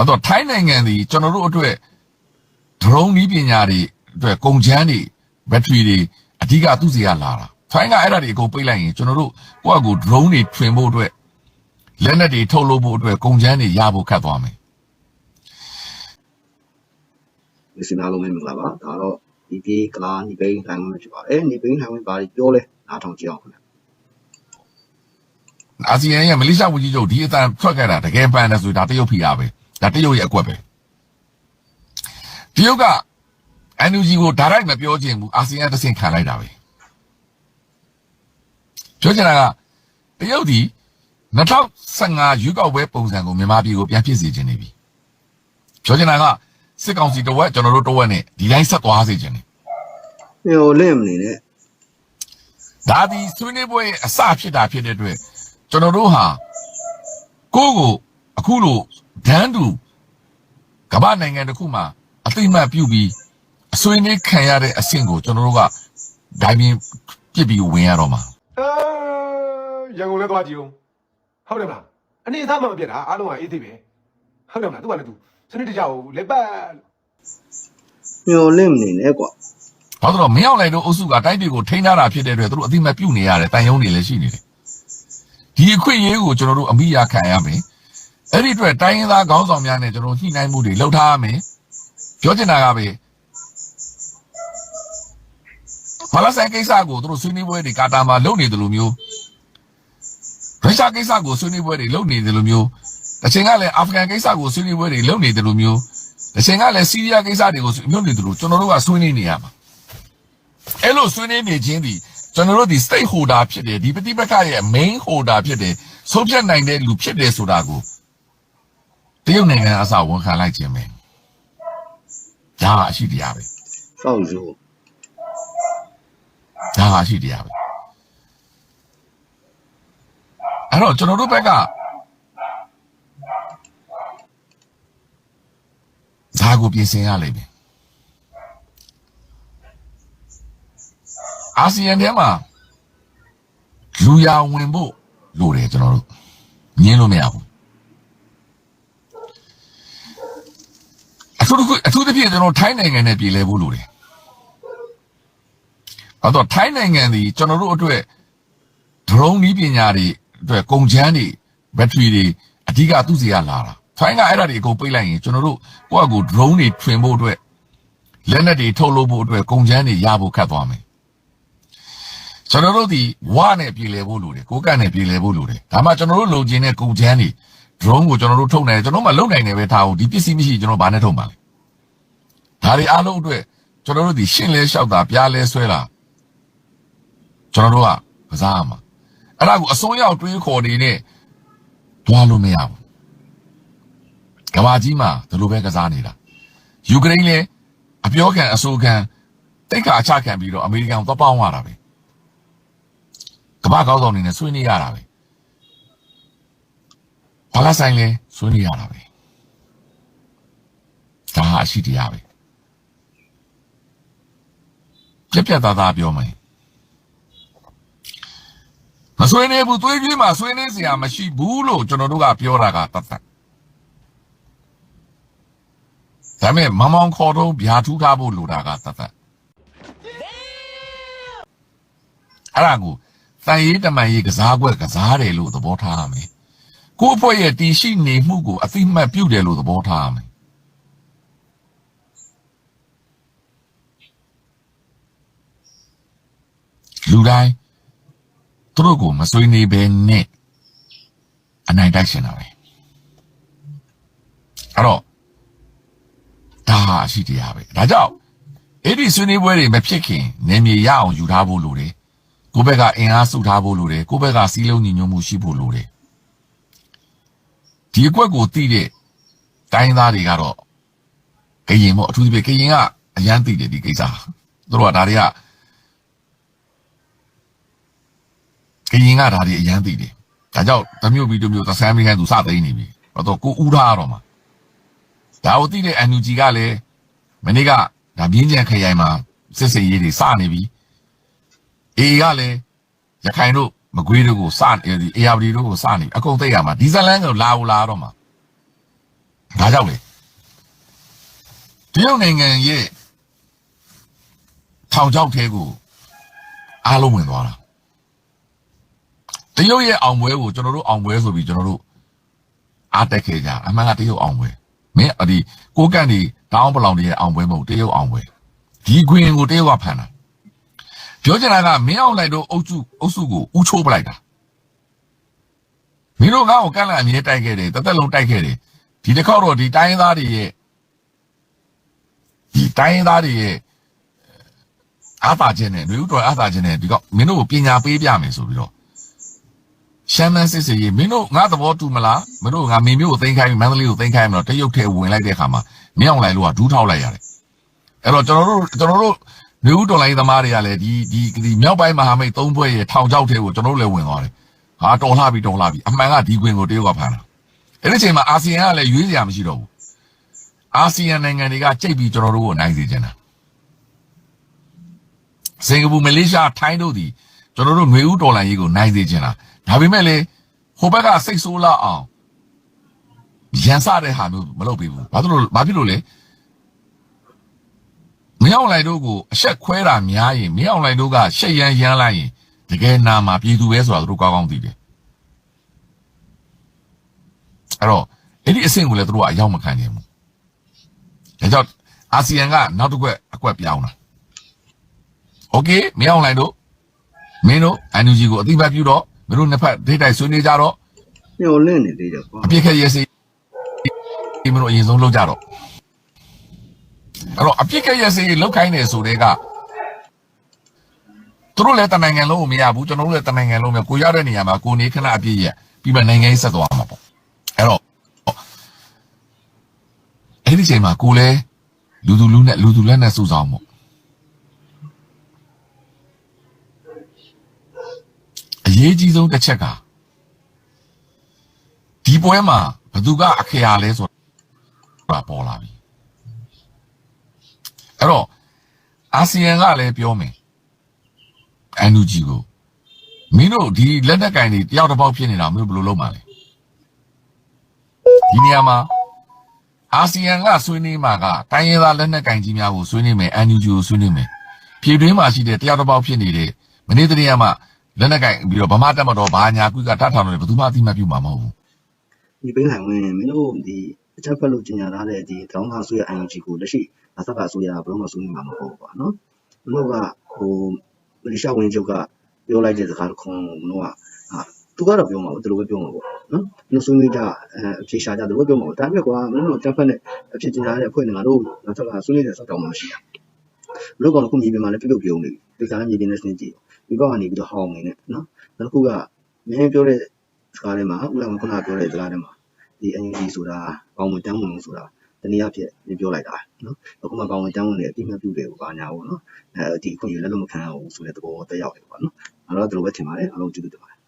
ဘာလို့ထိုင်းနိုင်ငံသည်ကျွန်တော်တို့အတွက် drone နည်းပညာတွေအတွက်ကုန်ချမ်းတွေဘက်ထရီတွေအဓိကသူ့စီကလာတာထိုင်းကအဲ့ဒါတွေအကုန်ပိတ်လိုက်ရင်ကျွန်တော်တို့ကိုယ့်အကူ drone တွေထွင်ဖို့အတွက်လက်နက်တွေထုတ်လုပ်ဖို့အတွက်ကုန်ချမ်းတွေရဖို့ခက်သွားမယ်ဒီစင်အားလုံးပဲမင်္ဂလာပါဒါတော့ဒီပြေးကလာညီပိန်းထိုင်ဝင်ဖြစ်ပါတယ်ညီပိန်းထိုင်ဝင်ပါပြောလဲနားထောင်ကြည့်အောင်ခင်ဗျအာဆီယံရဲ့မလေးရှားဝန်ကြီးချုပ်ဒီအတန်ထွက်ခဲ့တာတကယ်ပန်တယ်ဆိုဒါတရုတ်ဖိအားပဲ ဒါတရုတ်ရဲ့အကွက်ပဲတရုတ်က NUG ကိုဒါရိုက်မပြောချင်ဘူးအာဆီယံတစ်ဆင့်ခံလိုက်တာပဲပြောချင်တာကတရုတ်ဒီ2015ရွေးကောက်ပွဲပုံစံကိုမြန်မာပြည်ကိုပြန်ဖြစ်စေချင်နေပြီပြောချင်တာကစစ်ကောင်စီတဝက်ကျွန်တော်တို့တဝက်နဲ့ဒီတိုင်းဆက်သွားစေချင်တယ်။မျော်လင့်မနေနဲ့ဒါဒီဆွေးနွေးပွဲရဲ့အစဖြစ်တာဖြစ်တဲ့အတွက်ကျွန်တော်တို့ဟာကိုယ့်ကိုအခုလို ဒန်းတူကမ္ဘာနိုင်ငံတစ်ခုမှာအသိအမှတ်ပြုပြီးအဆွေးနွေးခံရတဲ့အဆင့်ကိုကျွန်တော်တို့ကဒိုင်းပြင်းပြစ်ပြီးဝင်ရတော့မှာအာရန်ကုန်လည်းသွားကြည့်အောင်ဟုတ်တယ်မလားအနေအထားမှမပြတ်တာအားလုံးကအေးသေးပဲဟုတ်တယ်မလားသူကလည်းသူစနစ်တကျကိုလက်ပတ်မျော်လင့်မနေနဲ့ကွာဘာလို့လဲမင်းအောင်လိုက်တို့အုပ်စုကတိုက်တွေကိုထိန်းထားတာဖြစ်တဲ့အတွက်သူတို့အသိအမှတ်ပြုနေရတယ်တန်ယုံတွေလည်းရှိနေတယ်ဒီအခွင့်အရေးကိုကျွန်တော်တို့အမိရခံရမယ် အဲ့ဒီအတွက်တိုင်းရင်းသားခေါင်းဆောင်များနဲ့ကျွန်တော်ညှိနှိုင်းမှုတွေလုပ်ထားရမယ်ပြောချင်တာကပဲဘာလာဆိုင်ကိစ္စကိုသူတို့ဆွေးနွေးပွဲတွေကာတာမှာလုပ်နေတယ်လို့မျိုးရုရှားကိစ္စကိုဆွေးနွေးပွဲတွေလုပ်နေတယ်လို့မျိုးတစ်ချိန်ကလည်းအာဖဂန်ကိစ္စကိုဆွေးနွေးပွဲတွေလုပ်နေတယ်လို့မျိုးတစ်ချိန်ကလည်းဆီးရီးယားကိစ္စတွေကိုလုပ်နေတယ်လို့ကျွန်တော်တို့ကဆွေးနွေးနေရမှာအဲ့လိုဆွေးနွေးနေခြင်းဒီကျွန်တော်တို့ဒီ stakeholder ဖြစ်တယ်ဒီပဋိပက္ခရဲ့ main holder ဖြစ်တယ်ဆုံးဖြတ်နိုင်တဲ့လူဖြစ်တယ်ဆိုတာကိုတ ရုတ်နိုင်ငံအစားဝန်ခံလိုက်ခြင်းပဲဒါကအရှိတရားပဲစောက်ရိုးဒါကအရှိတရားပဲအဲ့တော့ကျွန်တော်တို့ဘက်ကဒါကိုပြင်ဆင်ရလိမ့်မယ်အာဆီယံထဲမှာလူရဝင်ဖို့လိုတယ်ကျွန်တော်တို့ညင်းလို့မရဘူး ထူးတစ်ခုအထူးသဖြင့်ကျွန်တော်ထိုင်းနိုင်ငံနဲ့ပြည်လဲဖို့လိုတယ်အဲ့တော့ထိုင်းနိုင်ငံဒီကျွန်တော်တို့အတွက် drone နည်းပညာတွေအတွက်ကုန်ချမ်းတွေဘက်ထရီတွေအဓိကသူ့စီကလာတာထိုင်းကအဲ့ဒါတွေအကုန်ပိတ်လိုက်ရင်ကျွန်တော်တို့ကိုယ့်အကူ drone တွေထွင်ဖို့အတွက်လက်နက်တွေထုတ်လုပ်ဖို့အတွက်ကုန်ချမ်းတွေရဖို့ခက်သွားမယ်ကျွန်တော်တို့ဒီဝါနဲ့ပြည်လဲဖို့လိုတယ်ကိုကန့်နဲ့ပြည်လဲဖို့လိုတယ်ဒါမှကျွန်တော်တို့လုံချင်တဲ့ကုန်ချမ်းတွေ drone ကိုကျွန်တော်တို့ထုတ်နိုင်တယ်ကျွန်တော်မှလုံနိုင်တယ်ပဲထားအောင်ဒီပစ္စည်းမရှိကျွန်တော်ဘာနဲ့ထုတ်မှာလဲ ဒါတွေအားလုံးအတွက်ကျွန်တော်တို့ဒီရှင်းလဲလျှောက်တာပြားလဲဆွဲတာကျွန်တော်တို့ကကစားရမှာအဲ့ဒါကိုအစွန်းရောက်တွေးခေါ်နေတဲ့တွားလို့မရဘူးကမ္ဘာကြီးမှာဒီလိုပဲကစားနေတာယူကရိန်းလည်းအပြောခံအဆိုခံတိတ်ခါအချခံပြီးတော့အမေရိကန်ကိုသွားပေါင်းရတာပဲကမ္ဘာကောင်းဆောင်နေနဲ့ဆွေးနွေးရတာပဲဘာလာဆိုင်လဲဆွေးနွေးရတာပဲဒါဟာအရှိတရားပဲ ပြက်ပြက်သားသားပြောမယ်မဆွေးနေဘူးသွေးပြေးမှာဆွေးနေစရာမရှိဘူးလို့ကျွန်တော်တို့ကပြောတာကတတ်တတ်ဒါပေမဲ့မမောင်ခေါ်တော့ဗျာထူးထားဖို့လိုတာကတတ်တတ်အဲ့ဒါကိုတန်ရေးတမန်ရေးကစားကွက်ကစားတယ်လို့သဘောထားရမယ်ကိုယ့်အဖွဲ့ရဲ့တည်ရှိနေမှုကိုအသိမှတ်ပြုတယ်လို့သဘောထားရမယ် လူတိုင်းသူတို့ကိုမဆွေးနေဘဲနဲ့အနိုင်တိုက်ရှင်တာပဲအဲ့တော့ဒါဟာအရှိတရားပဲဒါကြောင့်အဲ့ဒီဆွေးနွေးပွဲတွေမဖြစ်ခင်နေမြေရအောင်ယူထားဖို့လိုတယ်ကိုယ့်ဘက်ကအင်အားစုထားဖို့လိုတယ်ကိုယ့်ဘက်ကစီးလုံးညီညွတ်မှုရှိဖို့လိုတယ်ဒီအကွက်ကိုသိတဲ့တိုင်းသားတွေကတော့ကရင်ပေါ့အထူးသဖြင့်ကရင်ကအရန်သိတယ်ဒီကိစ္စသူတို့ကဒါတွေက ကရင်ကဒါတွေအရန်သိတယ်။ဒါကြောင့်တစ်မျိုးပြီးတစ်မျိုးသဆန်းမိခိုင်းသူစသိနေပြီ။ဘာတော့ကိုဥထားရတော့မှာ။ဒါကိုသိတဲ့ NUG ကလည်းမနေ့ကဒါပြင်းကျန်ခရိုင်မှာစစ်စေးရေးတွေစနေပြီ။ AA ကလည်းရခိုင်တို့မကွေးတို့ကိုစနေဒီ ARD တို့ကိုစနေပြီအကုန်သိရမှာဒီဇလန်ကိုလာဦးလာတော့မှာဒါကြောင့်လေတရုတ်နိုင်ငံရဲ့ထောင်ချောက်ထဲကိုအားလုံးဝင်သွားတာ တရုတ်ရဲ့အောင်ပွဲကိုကျွန်တော်တို့အောင်ပွဲဆိုပြီးကျွန်တော်တို့အားတက်ခဲ့ကြအမှန်ကတရုတ်အောင်ပွဲမင်းအဒီကိုကန့်ဒီတောင်းပလောင်တွေရဲ့အောင်ပွဲမဟုတ်တရုတ်အောင်ပွဲဒီခွင်ကိုတရုတ်ကဖန်တာပြောချင်တာကမင်းအောင်လိုက်တို့အုပ်စုအုပ်စုကိုဥချိုးပလိုက်တာမင်းတို့ငါ့ကိုကန့်လန့်အမြဲတိုက်ခဲ့တယ်တစ်သက်လုံးတိုက်ခဲ့တယ်ဒီတစ်ခေါက်တော့ဒီတိုင်းရင်းသားတွေရဲ့ဒီတိုင်းရင်းသားတွေရဲ့အားသာခြင်းနဲ့လူဦးတော်အားသာခြင်းနဲ့ဒီကောက်မင်းတို့ကိုပညာပေးပြမယ်ဆိုပြီးတော့ ရှမ်းမန်းစစ်စစ်ရေးမင်းတို့ငါသဘောတူမလားမင်းတို့ငါမေမျိုးကိုသိမ်းခိုင်းပြီးမန္တလေးကိုသိမ်းခိုင်းပြီးတော့တရုတ်ထဲဝင်လိုက်တဲ့ခါမှာမင်းအောင်လိုက်လို့ကဒူးထောက်လိုက်ရတယ်အဲ့တော့ကျွန်တော်တို့ကျွန်တော်တို့လူဦးတော်လိုင်းသမားတွေကလည်းဒီဒီဒီမြောက်ပိုင်းမဟာမိတ်သုံးဘွဲရဲ့ထောင်ချောက်ထဲကိုကျွန်တော်တို့လည်းဝင်သွားတယ်ဟာတော်လှပြီတော်လှပြီအမှန်ကဒီခွင်ကိုတရုတ်ကဖမ်းတာအဲ့ဒီအချိန်မှာအာဆီယံကလည်းရွေးစရာမရှိတော့ဘူးအာဆီယံနိုင်ငံတွေကကြိတ်ပြီးကျွန်တော်တို့ကိုနိုင်စေချင်တာစင်ကာပူမလေးရှားထိုင်းတို့ဒီကျွန်တော်တို့ຫນွေဦးဒေါ်လာရေးကိုနိုင်စေချင်တာ ဒါပေမဲ့လေဟိုဘက်ကစိတ်ဆိုးလာအောင်ရန်စတဲ့ဟာမျိုးမလုပ်ပေးဘူးဘာလို့လဲဘာဖြစ်လို့လဲမင်းအောင်လိုက်တို့ကိုအဆက်ခွဲတာများရင်မင်းအောင်လိုက်တို့ကရှက်ရန်ရန်လိုက်ရင်တကယ်နာမှာပြည်သူပဲဆိုတာသူတို့ကောင်းကောင်းသိတယ်အဲ့တော့အဲ့ဒီအဆင့်ကိုလည်းသူတို့ကအရောက်မခံနိုင်ဘူး။ဒါကြောင့်အာဆီယံကနောက်တစ်ခွက်အကွက်ပြောင်းတာ။ Okay မင်းအောင်လိုက်တို့မင်းတို့ NUG ကိုအတိအမှတ်ပြုတော့ မင်းတို့နှစ်ဖက်ဒိတ်တိုက်ဆွေးနွေးကြတော့ညှော်လင့်နေသေးတယ်ကွာအပြစ်ခက်ရဲစေးဒီမင်းတို့အရင်ဆုံးလုပ်ကြတော့အဲ့တော့အပြစ်ခက်ရဲစေးလောက်ခိုင်းနေဆိုတဲ့ကသူတို့လည်းတနိုင်ငံလုံးကိုမရဘူးကျွန်တော်တို့လည်းတနိုင်ငံလုံးပဲကိုရတဲ့နေရာမှာကိုနေခဏအပြစ်ရက်ပြီးမှနိုင်ငံရေးဆက်သွားမှာပေါ့အဲ့တော့အဲ့ဒီချိန်မှာကိုလဲလူသူလူနဲ့လူသူလက်နဲ့စုဆောင်မှု ရေးကြီးဆုံးတစ်ချက်ကဒီပွဲမှာဘသူကအခရာလဲဆိုတာပေါ်လာပြီအဲ့တော့အာဆီယံကလည်းပြောမယ်အန်ယူဂျီကိုမင်းတို့ဒီလက်နက်ကင်တွေတယောက်တစ်ပေါက်ဖြစ်နေတာမင်းတို့ဘယ်လိုလုပ်မှာလဲဒီနေရာမှာအာဆီယံကဆွေးနွေးမှာကတိုင်းရင်းသားလက်နက်ကင်ကြီးများကိုဆွေးနွေးမယ် NUG ကိုဆွေးနွေးမယ်ပြည်တွင်းမှာရှိတဲ့တယောက်တစ်ပေါက်ဖြစ်နေတဲ့မနေ့တည်းကမှ လက်နက်ကင်ပြီးတော့ဗမာတက်မတော်ဘာညာကွကတတ်ထောင်တယ်ဘယ်သူမှအသိမှတ်ပြုမှာမဟုတ်ဘူးဒီပိန်းဆိုင်ဝင်မင်းတို့ဒီအချက်ဖက်လို့ကျင်ညာထားတဲ့ဒီတောင်းသားဆိုရ ING ကိုလက်ရှိအသက်ကဆိုရဘယ်တော့မှဆွေးနွေးမှာမဟုတ်ဘူးကွာနော်မင်းတို့ကဟိုမလေးရှားဝင်ချုပ်ကပြောလိုက်တဲ့စကားတစ်ခုမင်းတို့ကဟာသူကတော့ပြောမှာပေါ့ဒီလိုပဲပြောမှာပေါ့နော်မင်းဆွေးနွေးကြအဲအဖြေရှာကြဒီလိုပဲပြောမှာပေါ့ဒါပေမဲ့ကွာမင်းတို့အချက်ဖက်နဲ့အဖြေကျင်ညာတဲ့အဖွဲ့တွေငါတို့နောက်ထပ်ကဆွေးနွေးတဲ့စောက်တောင်းမှမရှိဘူးဘလို့ကောင်ခုမြေပြင်မှာလည်းပြုတ်ပြုတ်ပြုံးနေပြီဒီကနေ့မြေပြင်နဲ့စနေကြည့် ဒီဘောကနေပြီးတော့ဟောင်းနေနဲ့နော်နောက်တစ်ခုကမင်းပြောတဲ့စကားထဲမှာဥလာမခုနပြောတဲ့စကားထဲမှာဒီ NUG ဆိုတာပေါင်ဝင်တန်းဝင်ဆိုတာတနည်းအားဖြင့်ပြောလိုက်တာနော်အခုမှပေါင်ဝင်တန်းဝင်နေအတိမပြုတယ်ဘာညာပေါ့နော်အဲဒီအခွင့်အရေးလည်းလုံးမခံရဘူးဆိုတဲ့သဘောတက်ရောက်တယ်ပေါ့နော်အဲ့တော့ဒီလိုပဲထင်ပါတယ်အားလုံးကျေးဇူးတင်ပါတယ်